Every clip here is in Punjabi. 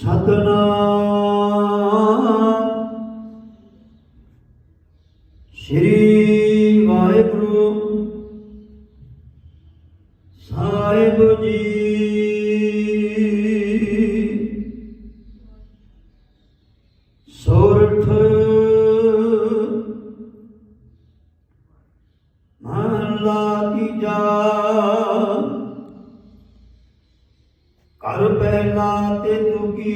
ਸਤਨਾਮ। ਕਰ ਪਹਿਲਾ ਤੇ ਤੁਕੀ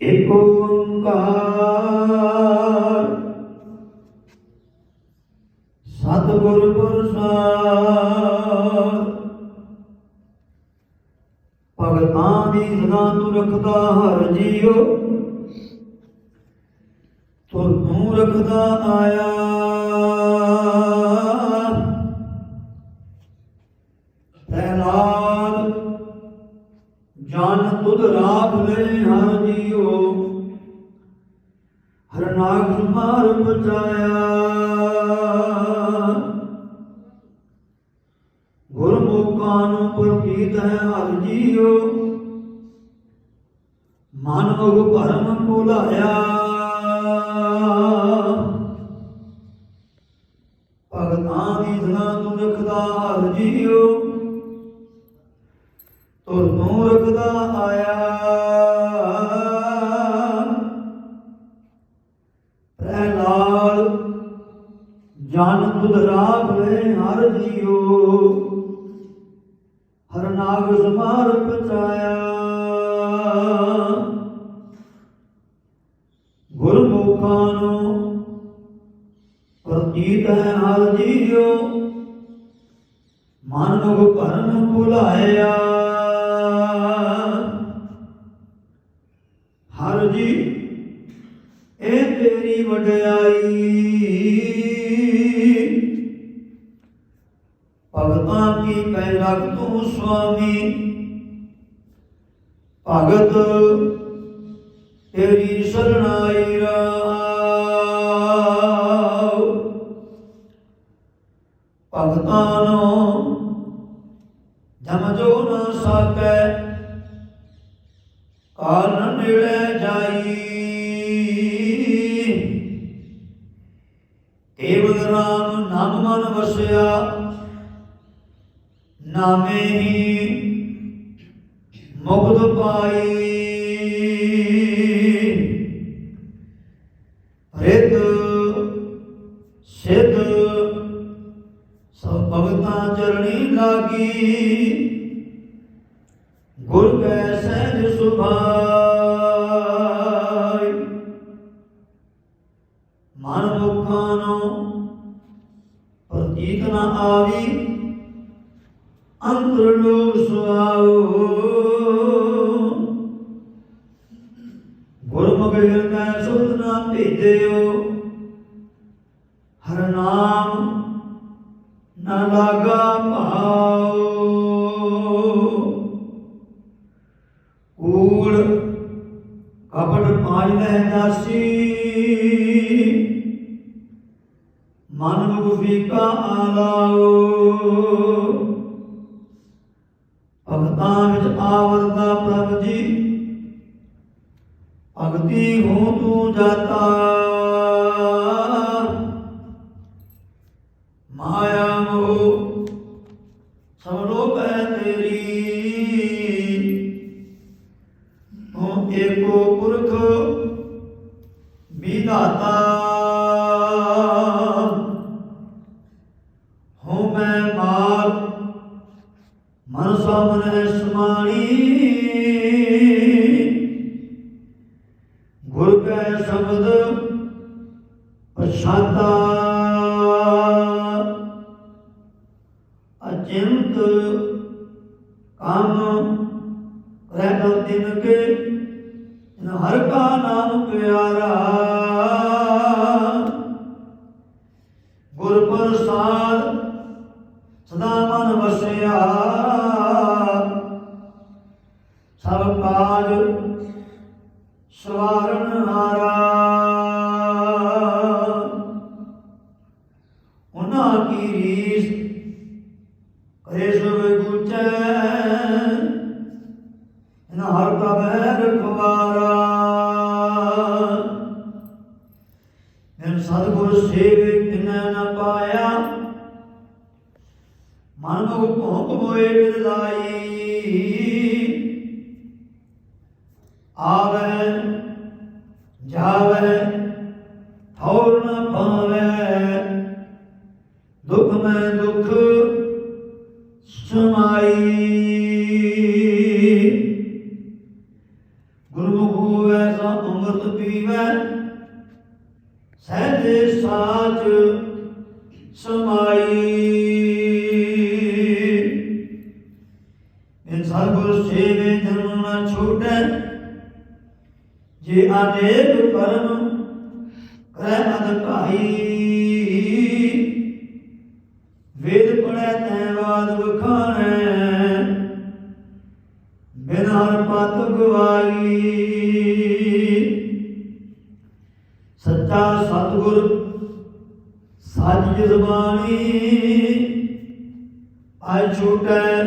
ਏਕ ਓੰਕਾਰ। ਸਤਿਗੁਰ ਪ੍ਰਸਾਦ। ਭਗਤਾਂ ਦੀ ਸਦਾ ਤੂੰ ਰੱਖਦਾ ਹਰ ਜੀਓ ਤੁਰ ਤੂੰ ਰੱਖਦਾ ਆਇਆ। ਜਨ ਤੁਧ ਰਾਖ ਲੈ ਹਰ ਜੀਓ। ਹਰ ਨਾਗ ਮਾਰ ਬਚਾਇਆ ਗੁਰਮੁਖਾਂ ਨੂੰ ਪ੍ਰਤੀਤ ਹੈ ਹਰ ਜੀਓ। ਮਨ ਮੁਖ ਭਰਮ ਭੁਲਾਇਆ। ਭਗਤਾਂ ਦੀ ਧਨਾ ਤੂੰ ਰੱਖਦਾ ਹਰ ਜੀਓ। ਤੁਰ ਤੂੰ ਰੱਖਦਾ ਆਇਆ ਪ੍ਰਹਿਲਾਦ ਜਨ ਤੁਧ ਹਰ ਜੀਓ। ਹਰ ਨਾਗ ਸਮਾਰ ਪਚਾਇਆ ਗੁਰਮੁਖਾਂ ਨੂੰ ਪ੍ਰਤੀਤ ਹੈ ਹਰ ਜੀਓ। ਮਨ ਮੁਖ ਭਰਨ ਭੁਲਾਇਆ। ਜੀ, ਇਹ ਤੇਰੀ ਵਡਿਆਈ। ਭਗਤਾਂ ਕੀ ਪੈ ਰਖ ਤੂੰ ਸੁਆਮੀ? ਭਗਤ, ਤੇਰੀ ਸਰਣਾਈ ਰਾਵ ਭਗਤਾਂ ਨੂੰ ਜਮ ਜੋ ਨਾ ਸਕੈ ਨਾਮ ਮਨ ਵਸਿਆ। ਨਾਮੇ ਹੀ ਮੁਕਤ ਪਾਈ। ਰਿਤ ਸਿੱਧ, ਸਭ ਭਗਤਾਂ ਚਰਣੀ ਲਾਗੀ। ਗੁਰ ਕੈ ਸਹਿਜ ਸੁਭਾਈ। ਮਨ ਮੁਖਾਂ ਨੂੰ ਪ੍ਰਤੀਤ ਨ ਆਵੀ। ਅੰਤਰ ਲੋਕ ਸੁਆਓ। ਗੁਰਮੁਖ ਹਿਰਦੈ ਸੁਧ ਨਾ ਭੇਜਿਓ। ਹਰ ਨਾਮ ਨ ਲਾਗਾ ਭਾਉ ਕੂੜ ਕਪਟ ਪਾਜ ਲੈ ਜਾਸੀ। ਮਨ ਮੁਖ ਫੀਕਾ ਆਲਾਓ ਭਗਤਾਂ ਵਿੱਚ ਆਵਰਦਾ ਪ੍ਰਭ ਜੀ ਅਗਤੀ ਹੋ ਤੂੰ ਜਾਤਾ। ਮਾਇਆ ਮੋਹ, ਸਭ ਲੋਕ ਤੇਰੀ। ਤੂੰ ਏਕੋ ਪੁਰਖ ਵਿਧਾਤਾ ਰਹਿ ਦਿਨ ਕੇ ਹਰ ਕਾ ਨਾਮ ਪਿਆਰਾ। ਗੁਰ ਪ੍ਰਸਾਦ ਸਦਾ ਮਨ ਵਸਿਆ। ਸਭ ਕਾਜ ਸਵਾਰਨ ਹਾਰਾ ਬਹਿ ਰਖਵਾਰਾ ਮੈਂ ਸਤਿਗੁਰ ਸੇਵੇ ਕਿਨੈ ਨ ਪਾਇਆ। ਮਨ ਮੁਖ ਭੋਗ ਹੋਏ ਬਿਰਲਾਈ। ਆਵੇ, ਜਾਵੇ ਠੌਰ ਨ ਪਾਵੇ ਦੁਖ ਮੈਂ ਦੁਖ ਸਮਾਈ ਪੀਵੇ। ਸਹਿਜੇ ਸਾਚ ਸਮਾਈ। ਇਨ ਸਤਿਗੁਰ ਸੇਵੇ ਜਨਮ ਨ ਛੂਟੈ। ਜੇ ਅਨੇਕ ਕਰਮ ਕਰੈ ਅਧਿਕਾਈ ਵੇਦ ਪੜੈ ਤੈ ਬਾਦ ਵਖਾਣੈ। ਬਿਨਾ ਪਤ ਗਵਾਈ। ਸਤਿਗੁਰ ਸੱਚ ਜ਼ਬਾਨੀ। ਆਇ ਛੂਟੈ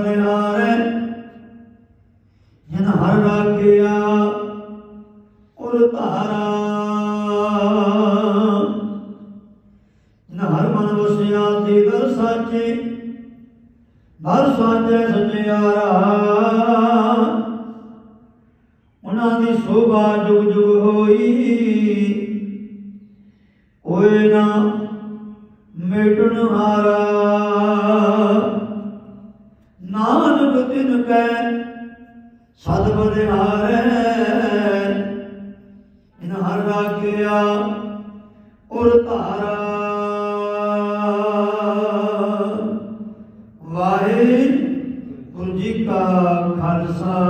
ਸਤ ਬਲਿਹਾਰੈ ਹਰ ਰਾਖਿਆ ਉਰ ਧਾਰਾ। ਜਿਨ ਹਰ ਮਨ ਵਸਿਆ ਤੇ ਦਰ ਸਾਚੇ। ਦਰ ਸਾਚੇ ਸਚਿਆਰਾ ਉਹਨਾਂ ਦੀ ਸੋਭਾ ਜੁਗ ਜੁਗ ਹੋਈ। ਹੋਏ ਨਾ ਮੇਟਣ ਹਾਰਾ। ਨਾਨਕ ਤਿਨ ਕੈ ਸਦ ਬਲਿਹਾਰੈ ਇਨ ਹਰ ਰਾਖਿਆ ਉਰ ਧਾਰਾ। ਵਾਹਿਗੁਰੂ ਜੀ ਕਾ ਖਾਲਸਾ।